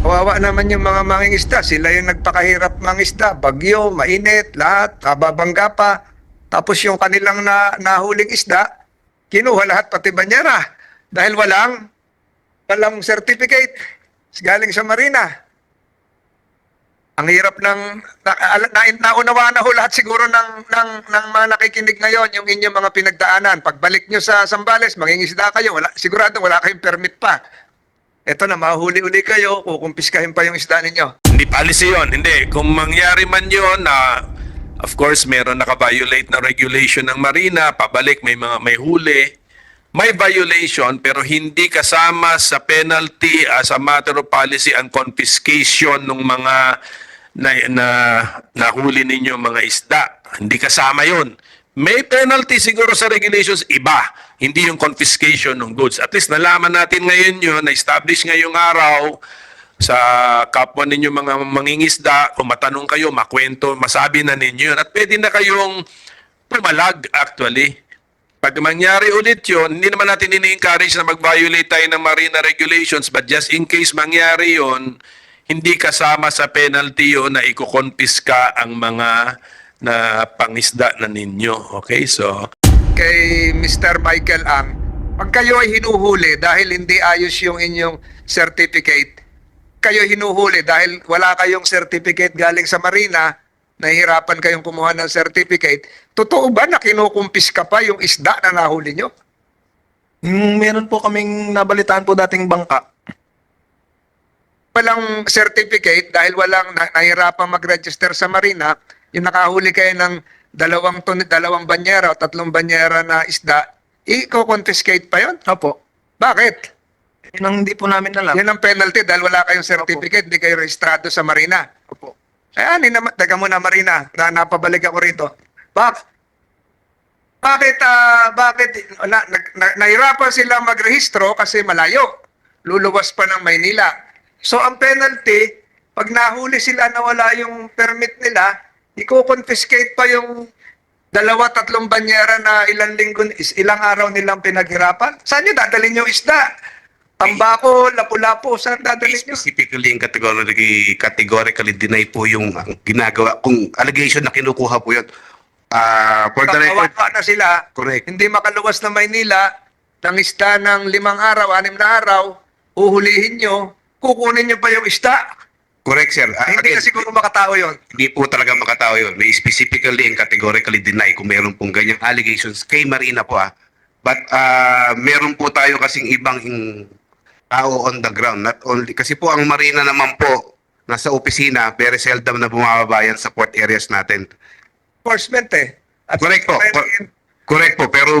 Kawawa naman yung mga mangingisda. Sila yung nagpakahirap mangisda. Bagyo, mainit, lahat, babangga pa. Tapos yung kanilang na, nahuling isda, kinuha lahat pati banyera. Dahil walang, walang certificate galing sa marina. Ang hirap ng na, na, naunawa na ho lahat siguro ng, ng, ng mga nakikinig ngayon yung inyong mga pinagdaanan. Pagbalik nyo sa Sambales, mangingisda kayo, wala, sigurado wala kayong permit pa. Ito na, mahuli-uli kayo, kukumpiskahin pa yung isda ninyo. Hindi policy yun. Hindi. Kung mangyari man yun na of course meron naka-violate na regulation ng marina, pabalik may mga may huli, may violation pero hindi kasama sa penalty as a matter of policy ang confiscation ng mga na, na nahuli ninyo mga isda. Hindi kasama yun. May penalty siguro sa regulations, iba. Hindi yung confiscation ng goods. At least nalaman natin ngayon yun, na-establish ngayong araw, sa kapwa ninyo mga mangingisda, kung matanong kayo, makwento, masabi na ninyo yun. At pwede na kayong pumalag actually. Pag mangyari ulit yun, hindi naman natin ini-encourage na mag-violate tayo ng marina regulations, but just in case mangyari yun, hindi kasama sa penalty yun na ikukonfiska ang mga na pangisda na ninyo. Okay, so Kay Mr. Michael Ang, pag kayo ay hinuhuli dahil hindi ayos yung inyong certificate, kayo hinuhuli dahil wala kayong certificate galing sa marina, nahihirapan kayong kumuha ng certificate, totoo ba na kinukumpis ka pa yung isda na nahuli nyo? Yung meron po kaming nabalitaan po dating bangka. walang certificate dahil walang na- nahirapan mag-register sa marina, yung nakahuli kayo ng dalawang ton, dalawang banyera o tatlong banyera na isda, i-confiscate pa yon? Opo. Bakit? Yun ang hindi po namin alam. Yan ang penalty dahil wala kayong certificate, hindi kayo rehistrado sa marina. Opo. Ay, ani naman, teka muna Marina, na napabalik ako rito. Bak bakit, ah, bakit, na, na, na, nahirapan sila magrehistro kasi malayo. Luluwas pa ng Maynila. So, ang penalty, pag nahuli sila na wala yung permit nila, i-confiscate pa yung dalawa, tatlong banyera na ilang linggo, is, ilang araw nilang pinaghirapan. Saan nyo dadalhin yung isda? Tambako, lapu-lapu, saan dadalhin nyo? Specifically, yung categorically, categorically deny po yung ginagawa. Kung allegation na kinukuha po yun. Ah, for the record, na sila. Correct. Hindi makaluwas na Maynila, ng isda ng limang araw, anim na araw, uhulihin nyo, kukunin nyo pa yung isda. Correct sir. Ah, hindi again, na siguro makatao yon. Hindi po talaga makatao yun. May specifically and categorically deny kung meron pong ganyang allegations kay Marina po ah. But ah, meron po tayo kasing ibang in- tao on the ground. Not only, kasi po ang Marina naman po, nasa opisina, very seldom na bumababa yan sa port areas natin. Enforcement eh. At Correct po. Cor- Correct po. Pero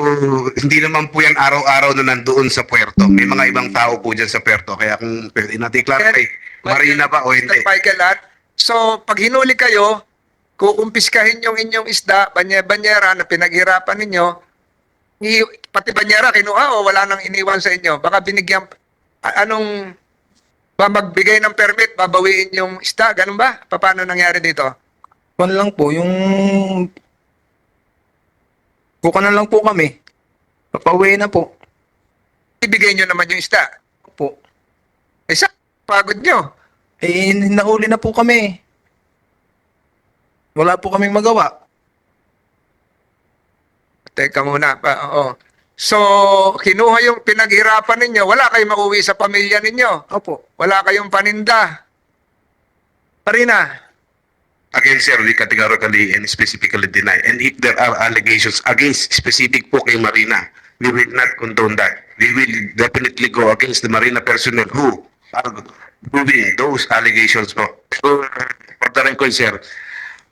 hindi naman po yan araw-araw na nandoon sa puerto. May mga ibang tao po dyan sa puerto. Kaya kung pwede natin clarify, Marina ba o hindi? Mr. Michael At, so pag hinuli kayo, kukumpiskahin yung inyong isda, banyera na pinaghirapan ninyo, pati banyera kinuha o wala nang iniwan sa inyo. Baka binigyan, anong, ba magbigay ng permit, babawiin yung isda, ganun ba? Paano nangyari dito? Kwan lang po, yung... Kuka na lang po kami. Papauwi na po. ibigay nyo naman yung isda. Opo. Eh, sa pagod nyo. Eh, nahuli na po kami. Wala po kaming magawa. Teka muna. Pa, oo. So, kinuha yung pinaghirapan ninyo. Wala kayong mauwi sa pamilya ninyo. Opo. Wala kayong paninda. Parina, Again, sir, we categorically and specifically deny. And if there are allegations against specific po kay Marina, we will not condone that. We will definitely go against the Marina personnel who are proving those allegations po. So, for the record, sir,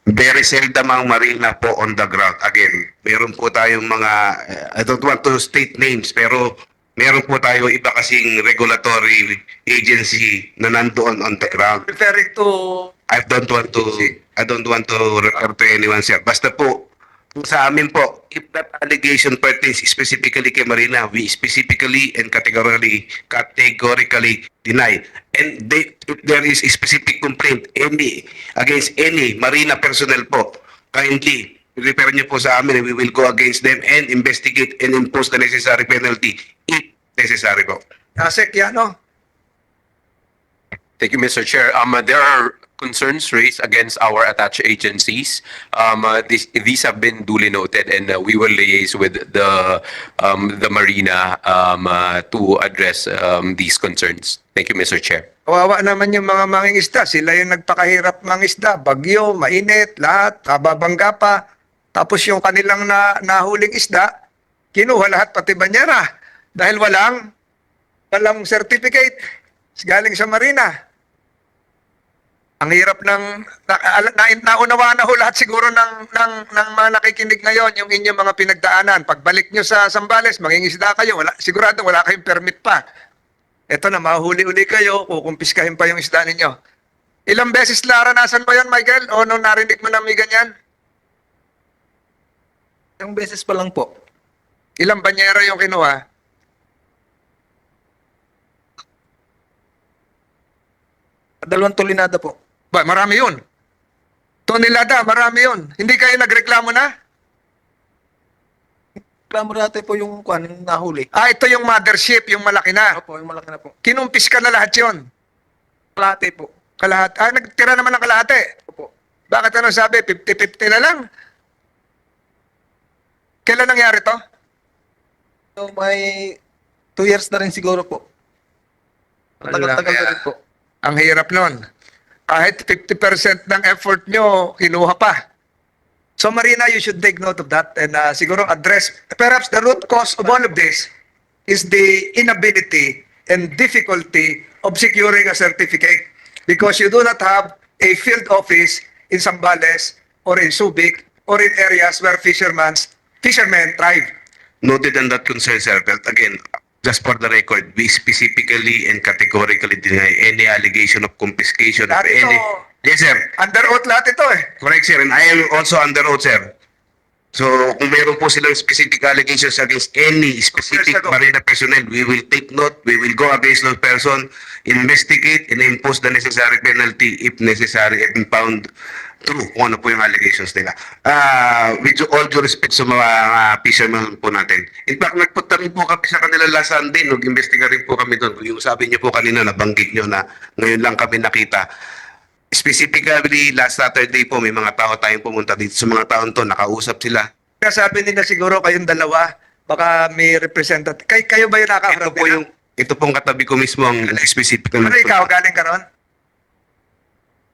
very seldom ang Marina po on the ground. Again, meron po tayong mga, eh, I don't want to state names, pero meron po tayo iba kasing regulatory agency na nandoon on the ground. referring to I don't want to I don't want to refer to anyone sir. Basta po sa amin po, if that allegation pertains specifically kay Marina, we specifically and categorically categorically deny. And they, if there is a specific complaint any against any Marina personnel po, kindly refer niyo po sa amin and we will go against them and investigate and impose the necessary penalty if necessary po. Asek Yano. Thank you, Mr. Chair. Um, uh, there are concerns raised against our attached agencies. Um, uh, these, these have been duly noted and uh, we will liaise with the, um, the marina, um, uh, to address, um, these concerns. Thank you, Mr. Chair. Kawawa naman yung mga mangingisda. Sila yung nagpakahirap mangisda. Bagyo, mainit, lahat, babangga pa. Tapos yung kanilang na, nahuling isda, kinuha lahat pati banyera. Dahil walang, walang certificate galing sa marina. Ang hirap ng na, na, na, naunawa na ho lahat siguro ng, ng, ng mga nakikinig ngayon yung inyong mga pinagdaanan. Pagbalik nyo sa Sambales, mangingisda kayo, wala, sigurado wala kayong permit pa. Ito na, mahuli-uli kayo, kukumpiskahin pa yung isda ninyo. Ilang beses naranasan mo yan, Michael? O nung narinig mo na may ganyan? Isang beses pa lang po. Ilang banyera yung kinuha? Dalawang tulinada po. Ba, marami yun. Tonelada, marami yun. Hindi kayo nagreklamo na? Reklamo natin po yung kwan, yung nahuli. Ah, ito yung mothership, yung malaki na. Opo, yung malaki na po. Kinumpis ka na lahat yon. Kalahati po. Kalahat. Ah, nagtira naman ng kalahati. Opo. Bakit ano sabi? 50-50 na lang? Kailan nangyari to? So, may two years na rin siguro po. Tagal-tagal na rin po. Ang hirap nun. Kahit 50% ng effort nyo, kinuha pa. So Marina, you should take note of that and uh, siguro address, perhaps the root cause of all of this is the inability and difficulty of securing a certificate because you do not have a field office in Zambales or in Subic or in areas where fishermen fishermen thrive. Noted on that concern, sir. But again, just for the record, we specifically and categorically deny any allegation of confiscation of Lahat ito- any... Yes, sir. Under oath lahat ito eh. Correct, sir. And I am also under oath, sir. So, kung meron po silang specific allegations against any specific Yes, sir. marina personnel, we will take note, we will go against those person, investigate, and impose the necessary penalty if necessary and found true kung ano po yung allegations nila. Ah, with all due respect sa mga ah, fishermen po natin. In fact, nagpunta rin po kami sa kanila last Sunday, nag-investiga rin po kami doon. Yung sabi niyo po kanina, nabanggit niyo na ngayon lang kami nakita. Specifically, last Saturday po, may mga tao tayong pumunta dito. Sa mga taon to, nakausap sila. Kaya sabi nila siguro kayong dalawa, baka may representative. Kay, kayo ba yung Ito nakaharap po nila? yung, ito pong katabi ko mismo ang specific Ano ikaw, galing ka ron?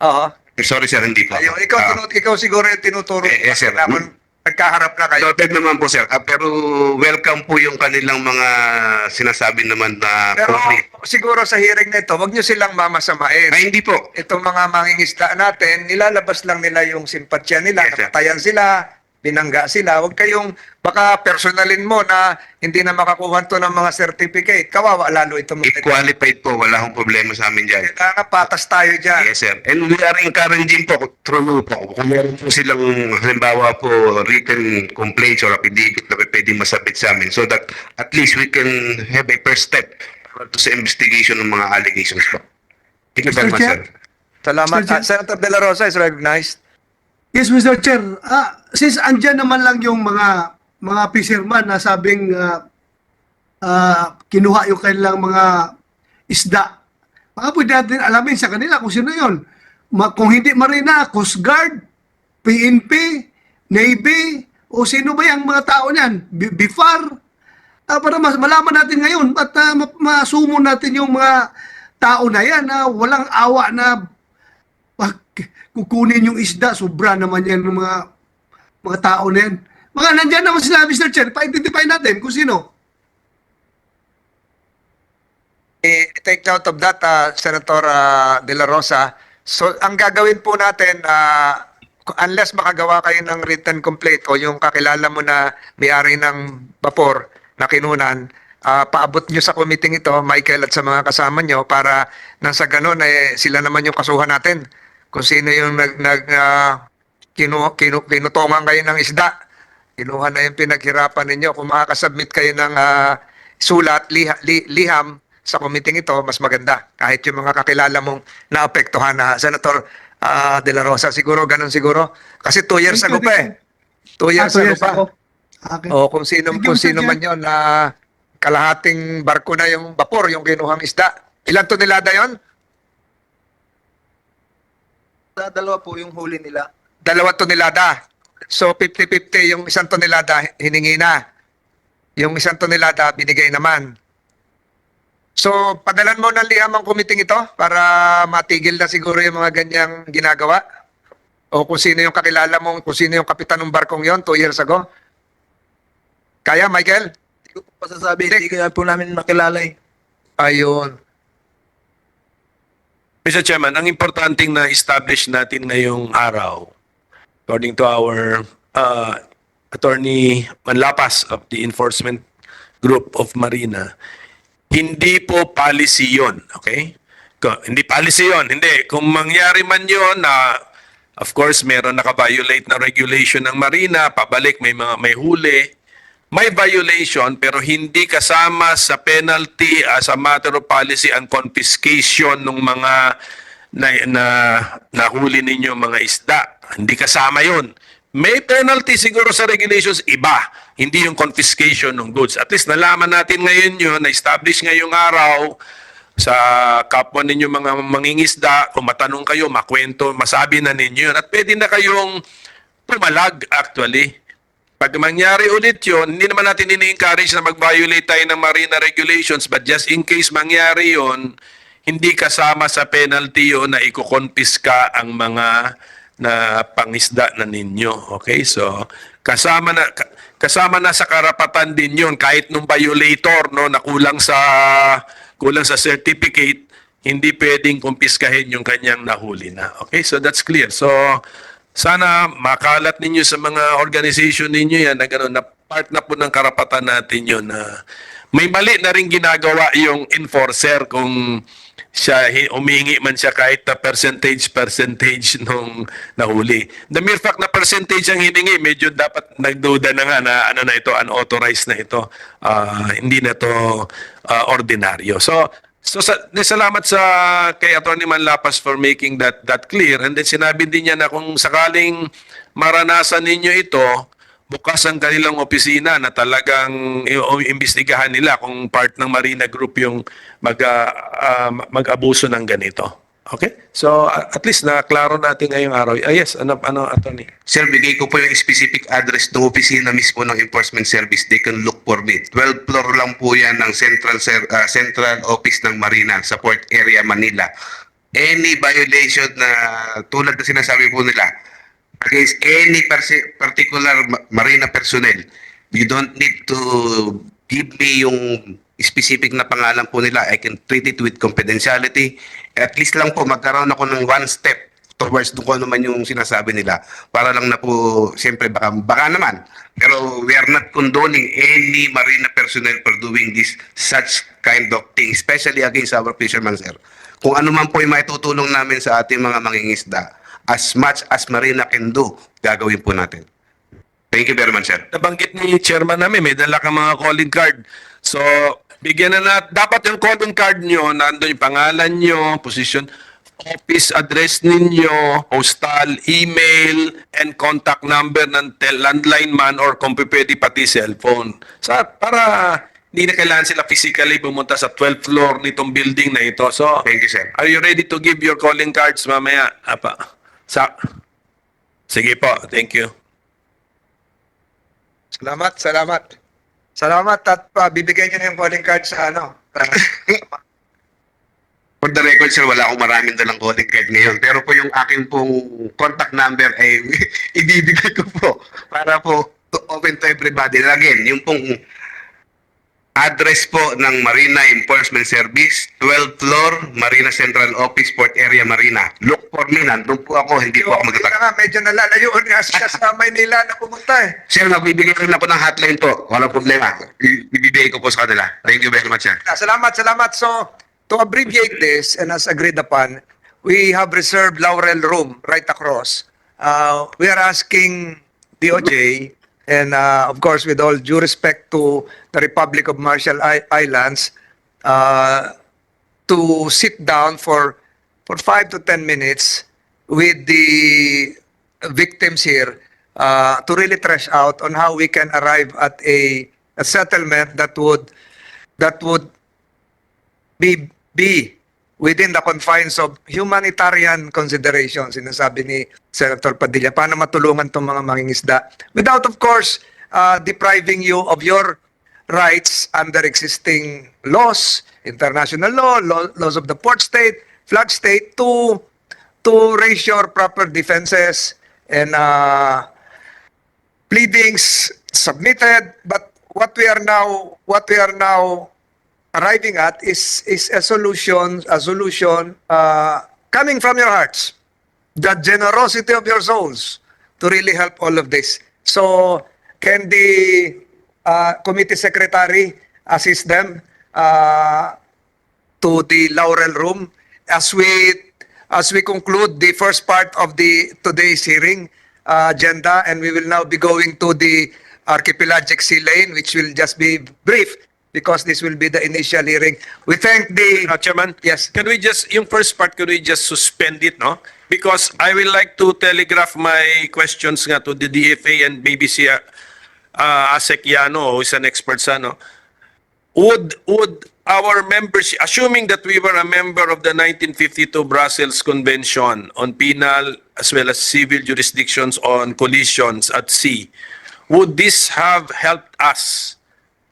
Oo. Sorry sir, hindi po. Ayun, ikaw, Ah, tinu- ikaw siguro yung tinuturo. Eh, yes, sir. Na nagkaharap na kayo. Noted naman po sir. Ah, pero welcome po yung kanilang mga sinasabi naman na Pero concrete. siguro sa hearing na ito, wag nyo silang mamasamain. Ay, hindi po. Itong mga mangingisda natin, nilalabas lang nila yung simpatsya nila. Yes, sir. Napatayan sila, binangga sila. Huwag kayong, baka personalin mo na hindi na makakuha to ng mga certificate. Kawawa lalo If mga qualified po, wala akong problema sa amin dyan. Kailangan patas tayo dyan. Yes, sir. And we are encouraging po, through you po, kung meron po silang, halimbawa po, written complaints or affidavit na pwede masabit sa amin so that at least we can have a first step to sa investigation ng mga allegations po. Thank you very Mr. much, Chair? sir. Salamat. Chair. Ah, Senator De La Rosa is recognized. Yes, Mr. Chair. Ah, since andyan naman lang yung mga mga fisherman na sabing ah, ah, kinuha yung kanilang mga isda, baka pwede natin alamin sa kanila kung sino yon. Ma- kung hindi Marina, Coast Guard, PNP, Navy, o sino ba yung mga tao niyan? B- BIFAR, Ah, para mas malaman natin ngayon at ma- masumo natin yung mga tao na yan na walang awa na pag kukunin yung isda, sobra naman yan ng mga mga tao na yan. Mga nandyan naman sila, Mr. Chair, pa-identify natin kung sino. Eh, take note of that, uh, Senator uh, De La Rosa. So, ang gagawin po natin, uh, unless makagawa kayo ng written complaint o yung kakilala mo na may-ari ng vapor na kinunan, uh, paabot nyo sa committee ito, Michael at sa mga kasama nyo, para nang sa ganun, eh, sila naman yung kasuhan natin. Kung sino yung nag, nag uh, kinu, kinu, kinutongan kayo ng isda, kinuha na yung pinaghirapan ninyo. Kung makakasubmit kayo ng ah, sulat, liha, li, liham sa committee ito, mas maganda. Kahit yung mga kakilala mong naapektuhan na Senator ah, De La Rosa, siguro, ganun siguro. Kasi two years ago pa eh. Two years Ah, two ago pa. Okay. O kung sino, Thank kung sino man yun na kalahating barko na yung vapor, yung kinuhang isda. Ilan tonelada yon? Ah, dalawa po yung huli nila. Dalawa tonelada. So 50-50 yung isang tonelada hiningi na. Yung isang tonelada binigay naman. So padalan mo ng liham ang kumiting ito para matigil na siguro yung mga ganyang ginagawa. O kung sino yung kakilala mo, kung sino yung kapitan ng barkong yon two years ago. Kaya, Michael? Hindi ko po pasasabi, hindi kaya po namin nakilala eh. Ayun. Mr. Chairman, ang importanteng na-establish natin ngayong araw, according to our uh, Attorney Manlapas of the Enforcement Group of Marina, hindi po policy yun, okay? Hindi policy yun, hindi. Kung mangyari man yun na, of course, meron naka-violate na regulation ng Marina, pabalik, may mga may huli, may violation pero hindi kasama sa penalty as a matter of policy ang confiscation ng mga na, na nahuli ninyo mga isda. Hindi kasama yon. May penalty siguro sa regulations, iba. Hindi yung confiscation ng goods. At least nalaman natin ngayon yun, na-establish ngayong araw sa kapwa ninyo mga mangingisda, kung matanong kayo, makwento, masabi na ninyo yun. At pwede na kayong pumalag actually. Pag mangyari ulit yun, hindi naman natin ini-encourage na mag-violate tayo ng marina regulations but just in case mangyari yun, hindi kasama sa penalty yun na ikukonfiska ang mga na pangisda na ninyo. Okay? So, kasama na ka- kasama na sa karapatan din yun kahit nung violator no na kulang sa kulang sa certificate hindi pwedeng kumpiskahin yung kanyang nahuli na. Okay? So that's clear. So sana makalat ninyo sa mga organization ninyo yan na gano'n, na part na po ng karapatan natin yun na may mali na rin ginagawa yung enforcer kung siya umingi man siya kahit na percentage percentage nung nahuli. The mere fact na percentage ang hiningi, medyo dapat nagduda na nga na ano na ito, unauthorized na ito. Ah, hindi na to ah, ordinaryo. So, So sa, salamat sa kay Attorney Manlapas for making that that clear and then sinabi din niya na kung sakaling maranasan ninyo ito bukas ang kanilang opisina na talagang imbestigahan nila kung part ng Marina Group yung mag ah, mag-abuso ng ganito. Okay? So at least na klaro natin ngayong araw. Ah, yes, ano ano attorney? Sir, bigay ko po yung specific address ng opisina mismo ng Enforcement Service. They can look for me. 12 floor lang po yan ng Central Ser- ah, Central Office ng Marina sa Port Area, Manila. Any violation na tulad na sinasabi po nila against any particular ma- Marina personnel, you don't need to give me yung specific na pangalan po nila. I can treat it with confidentiality. At least lang po magkaroon ako ng one step towards doon kung ano yung sinasabi nila. Para lang na po, siyempre, baka, baka naman. Pero we are not condoning any marina personnel for doing this, such kind of thing, especially against our fishermen, sir. Kung ano man po yung maitutulong namin sa ating mga mangingisda, as much as marina can do, gagawin po natin. Thank you very much, sir. nabanggit ni chairman namin, may dala kang mga calling card. So, bigyan na natin, dapat yung calling card nyo, nandun yung pangalan nyo, position, office address ninyo, postal, email, and contact number ng tel- landline man or kung pwede pati cellphone. Sa, para hindi na kailangan sila physically pumunta sa 12th floor nitong building na ito. So, Thank you, sir. Are you ready to give your calling cards mamaya? Apa? Sa Sige po, thank you. Salamat, salamat. Salamat at uh, bibigyan niyo na yung calling card sa ano. For the record, sir, wala akong maraming dalang calling card ngayon. Pero po yung aking pong contact number ay ibibigay ko po para po to open to everybody. Again, yung pong address po ng Marina Enforcement Service, 12th floor, Marina Central Office, Port Area, Marina. Look for me, nandun po ako, hindi po ako na magtatag. nga, medyo nalalayoon nga siya sa Maynila na pumunta eh. Sir, magbibigay rin ako ng hotline po. Walang problema. I- Ibibigay ko po sa kanila. Thank you very much, sir. Ah, Salamat, salamat. So, to abbreviate this and as agreed upon, we have reserved Laurel Room right across. Uh, we are asking DOJ and uh, of course with all due respect to the Republic of Marshall I- Islands uh, to sit down for for 5 to 10 minutes with the victims here uh, to really trash out on how we can arrive at a, a settlement that would that would be be within the confines of humanitarian considerations, sinasabi ni Senator Padilla, paano matulungan itong mga mangingisda without, of course, uh, depriving you of your rights under existing laws, international law, law, laws of the port state, flag state, to to raise your proper defenses and uh, pleadings submitted. But what we are now, what we are now arriving at is is a solution, a solution uh, coming from your hearts, the generosity of your souls to really help all of this. So, can the uh, committee secretary assist them uh, to the Laurel Room? As we as we conclude the first part of the today's hearing uh, agenda, and we will now be going to the archipelagic sea lane, which will just be brief because this will be the initial hearing. We thank the Uh, Chairman? Yes. Can we just, yung first part, can we just suspend it, no? Because I will like to telegraph my questions nga to the DFA and maybe si uh, Asek Yano, who is an expert sa, no? Would, would our members, assuming that we were a member of the 1952 Brussels Convention on penal as well as civil jurisdictions on collisions at sea, would this have helped us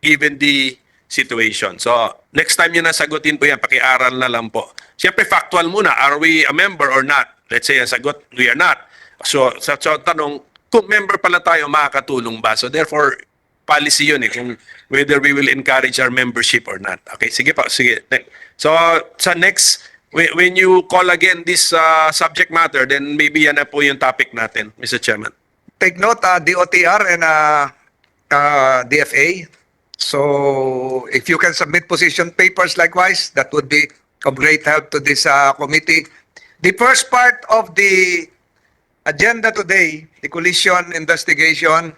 given the situation. So, next time yun nasagutin po yan, pakiaral na lang po. Siyempre, factual muna. Are we a member or not? Let's say, ang sagot, we are not. So, sa so, tanong, kung member pala tayo, makakatulong ba? So, therefore, policy yun eh, kung whether we will encourage our membership or not. Okay, sige po, sige. So, sa next, when you call again this uh, subject matter, then maybe yan na po yung topic natin, Mr. Chairman. take note, uh, DOTR and uh, uh, DFA. So if you can submit position papers likewise, that would be of great help to this uh, committee. The first part of the agenda today, the collision investigation,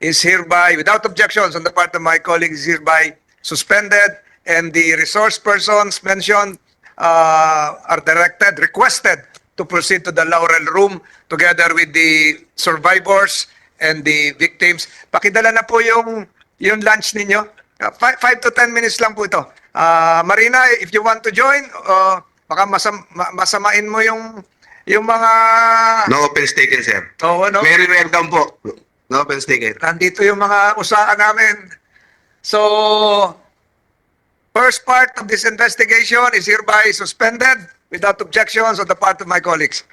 is hereby, without objections on the part of my colleagues, hereby suspended, and the resource persons mentioned uh, are directed, requested to proceed to the Laurel Room together with the survivors and the victims. Pakidala na po yung, yung lunch ninyo. Uh, five, five to ten minutes lang po ito. Uh, Marina, if you want to join, uh, baka masam, ma- masamain mo yung yung mga... No offense taken, sir. Oo, no? Very welcome po. No offense taken. nandito yung mga usahan namin. So, first part of this investigation is hereby suspended without objections on the part of my colleagues.